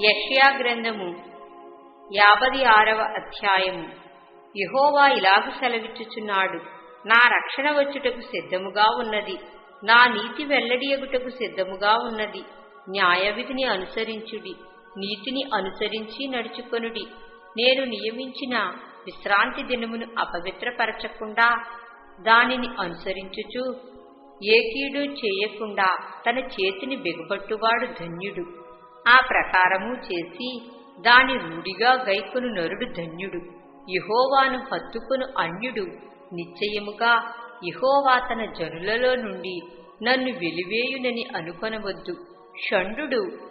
యష్యా గ్రంథము యాభై ఆరవ అధ్యాయము. యహోవా ఇలాగు సెలవిచ్చుచున్నాడు. నా రక్షణ వచ్చుటకు సిద్ధముగా ఉన్నది. నా నీతి వెల్లడియగుటకు సిద్ధముగా ఉన్నది. న్యాయవిధిని అనుసరించుడి నీతిని అనుసరించి నడుచుకొనుడి. నేను నియమించిన విశ్రాంతి దినమును అపవిత్రపరచకుండా దానిని అనుసరించుచు ఏ కీడు చేయకుండా తన చేతిని బిగపట్టువాడు ధన్యుడు. ఆ ప్రకారము చేసి దాని రూఢిగా గైకును నరుడు ధన్యుడు. ఇహోవాను హత్తుకును అన్యుడు. నిశ్చయముగా ఇహోవా తన జనులలో నుండి నన్ను వెలివేయునని అనుకొనవద్దు. షండు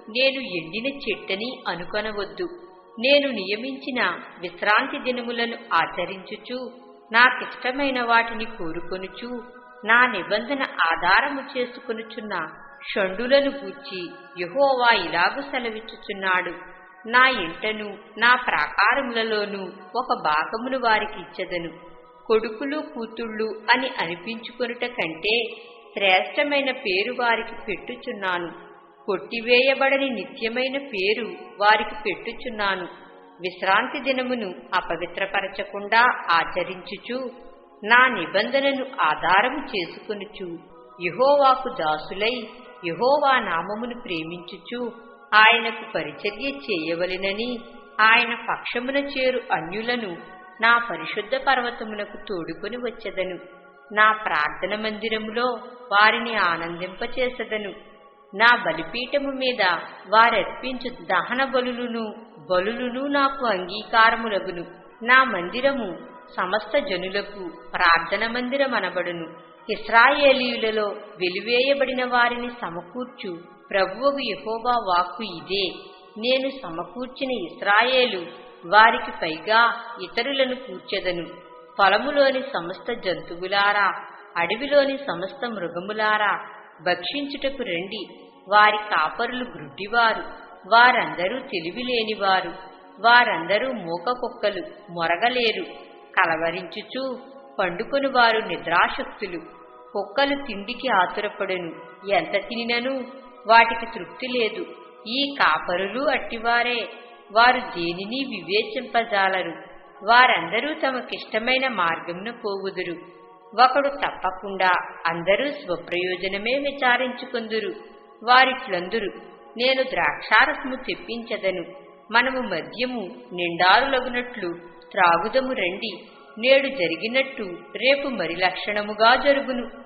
నేను ఎండిన చెట్టని అనుకొనవద్దు. నేను నియమించిన విశ్రాంతి దినములను ఆచరించుచు నాకిష్టమైన వాటిని కోరుకొనుచు నా నిబంధన ఆధారము చేసుకొనుచున్న షండులను గూర్చి యహోవా ఇలాగు సెలవిచ్చుచున్నాడు. నా ఇంటను నా ప్రాకారములలోనూ ఒక భాగమును వారికి ఇచ్చదను. కొడుకులు కూతుళ్ళు అని అనిపించుకొనుట కంటే శ్రేష్టమైన పేరు వారికి పెట్టుచున్నాను. కొట్టివేయబడని నిత్యమైన పేరు వారికి పెట్టుచున్నాను. విశ్రాంతి దినమును అపవిత్రపరచకుండా ఆచరించుచు నా నిబంధనను ఆధారము చేసుకొనుచు. యహోవాకు దాసులై యహోవా నామమును ప్రేమించుచు ఆయనకు పరిచర్య చేయవలెనని ఆయన పక్షమున చేరు అన్యులను నా పరిశుద్ధ పర్వతమునకు తోడుకొని వచ్చెదను. నా ప్రార్థన మందిరములో వారిని ఆనందింపచేసెదను. నా బలిపీఠము మీద వారర్పించు దహన బలులును బలులును నాకు అంగీకారములగును. నా మందిరము సమస్త జనులకు ప్రార్థన మందిరమనబడును ఇస్రాయేలీయులలో వెలివేయబడిన వారిని సమకూర్చు. ప్రభువుకు యహోబా వాక్కు ఇదే. నేను సమకూర్చిన ఇస్రాయేలు వారికి పైగా ఇతరులను కూర్చెదను. పొలములోని సమస్త జంతువులారా అడవిలోని సమస్త మృగములారా భక్షించుటకు రండి. వారి కాపరులు గ్రుడ్డివారు వారందరూ తెలివిలేనివారు. వారందరూ మూక కుక్కలు మొరగలేరు. కలవరించుచూ పండుకొని వారు నిద్రాశక్తులు. కుక్కలు తిండికి ఆతురపడును. ఎంత తినినను? వాటికి తృప్తి లేదు. ఈ కాపరులు అట్టివారే. వారు దేనిని వివేచింపజాలరు. వారందరూ తమకిష్టమైన మార్గంను పోవుదురు. ఒకడు తప్పకుండా అందరూ స్వప్రయోజనమే విచారించుకుందురు. వారిట్లందురు నేను ద్రాక్షారసము తెప్పించదను. మనము మద్యము నిండారులగునట్లు త్రాగుదము రండి. నేడు జరిగినట్టు రేపు మరి లక్షణముగా జరుగును.